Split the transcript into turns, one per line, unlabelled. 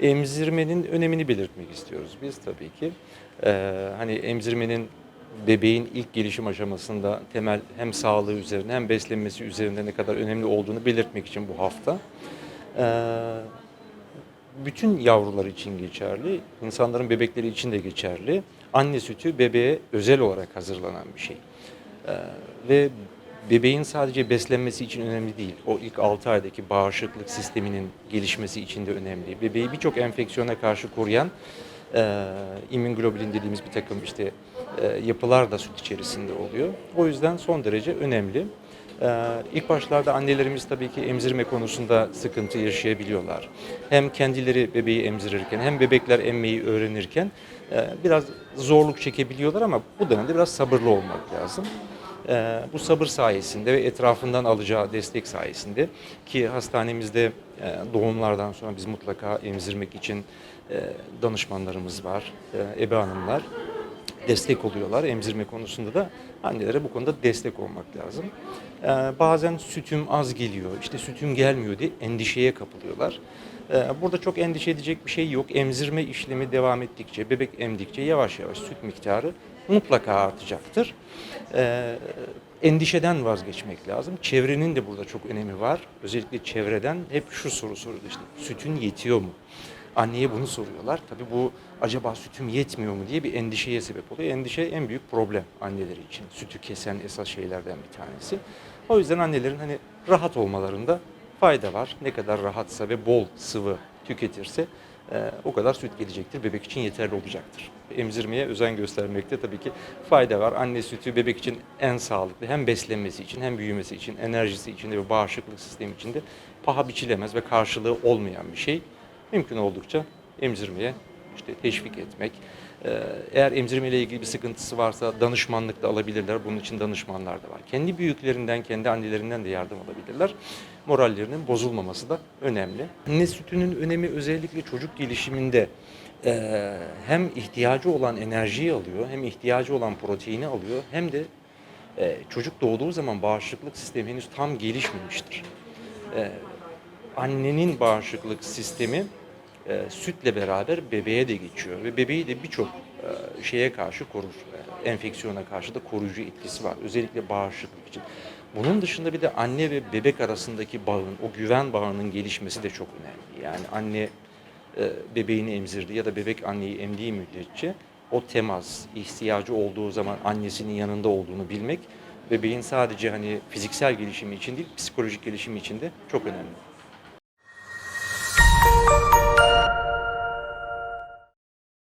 Emzirmenin önemini belirtmek istiyoruz biz tabii ki. Ee, hani emzirmenin bebeğin ilk gelişim aşamasında temel hem sağlığı üzerine hem beslenmesi üzerinde ne kadar önemli olduğunu belirtmek için bu hafta. Ee, bütün yavrular için geçerli, insanların bebekleri için de geçerli. Anne sütü bebeğe özel olarak hazırlanan bir şey. Ee, ve bebeğin sadece beslenmesi için önemli değil. O ilk 6 aydaki bağışıklık sisteminin gelişmesi için de önemli. Bebeği birçok enfeksiyona karşı koruyan e, immünoglobulin dediğimiz bir takım işte e, yapılar da süt içerisinde oluyor. O yüzden son derece önemli. Ee, ilk başlarda annelerimiz tabii ki emzirme konusunda sıkıntı yaşayabiliyorlar. Hem kendileri bebeği emzirirken hem bebekler emmeyi öğrenirken e, biraz zorluk çekebiliyorlar ama bu dönemde biraz sabırlı olmak lazım. Ee, bu sabır sayesinde ve etrafından alacağı destek sayesinde ki hastanemizde e, doğumlardan sonra biz mutlaka emzirmek için e, danışmanlarımız var, e, ebe hanımlar destek oluyorlar emzirme konusunda da annelere bu konuda destek olmak lazım. Ee, bazen sütüm az geliyor, işte sütüm gelmiyor diye endişeye kapılıyorlar. Ee, burada çok endişe edecek bir şey yok. Emzirme işlemi devam ettikçe, bebek emdikçe yavaş yavaş süt miktarı mutlaka artacaktır. Ee, endişeden vazgeçmek lazım. Çevrenin de burada çok önemi var. Özellikle çevreden hep şu soru sorulur işte sütün yetiyor mu? Anneye bunu soruyorlar. Tabii bu acaba sütüm yetmiyor mu diye bir endişeye sebep oluyor. Endişe en büyük problem anneleri için. Sütü kesen esas şeylerden bir tanesi. O yüzden annelerin hani rahat olmalarında fayda var. Ne kadar rahatsa ve bol sıvı tüketirse e, o kadar süt gelecektir. Bebek için yeterli olacaktır. Emzirmeye özen göstermekte tabii ki fayda var. Anne sütü bebek için en sağlıklı. Hem beslenmesi için hem büyümesi için, enerjisi için ve bağışıklık sistemi için de paha biçilemez ve karşılığı olmayan bir şey mümkün oldukça emzirmeye işte teşvik etmek. Ee, Eğer emzirme ile ilgili bir sıkıntısı varsa danışmanlık da alabilirler. Bunun için danışmanlar da var. Kendi büyüklerinden, kendi annelerinden de yardım alabilirler. Morallerinin bozulmaması da önemli. Anne sütünün önemi özellikle çocuk gelişiminde e, hem ihtiyacı olan enerjiyi alıyor, hem ihtiyacı olan proteini alıyor, hem de e, çocuk doğduğu zaman bağışıklık sistemi henüz tam gelişmemiştir. Annenin bağışıklık sistemi e, sütle beraber bebeğe de geçiyor ve bebeği de birçok e, şeye karşı korur. E, enfeksiyona karşı da koruyucu etkisi var. Özellikle bağışıklık için. Bunun dışında bir de anne ve bebek arasındaki bağın, o güven bağının gelişmesi de çok önemli. Yani anne e, bebeğini emzirdi ya da bebek anneyi emdiği müddetçe o temas, ihtiyacı olduğu zaman annesinin yanında olduğunu bilmek bebeğin sadece hani fiziksel gelişimi için değil, psikolojik gelişimi için de çok önemli.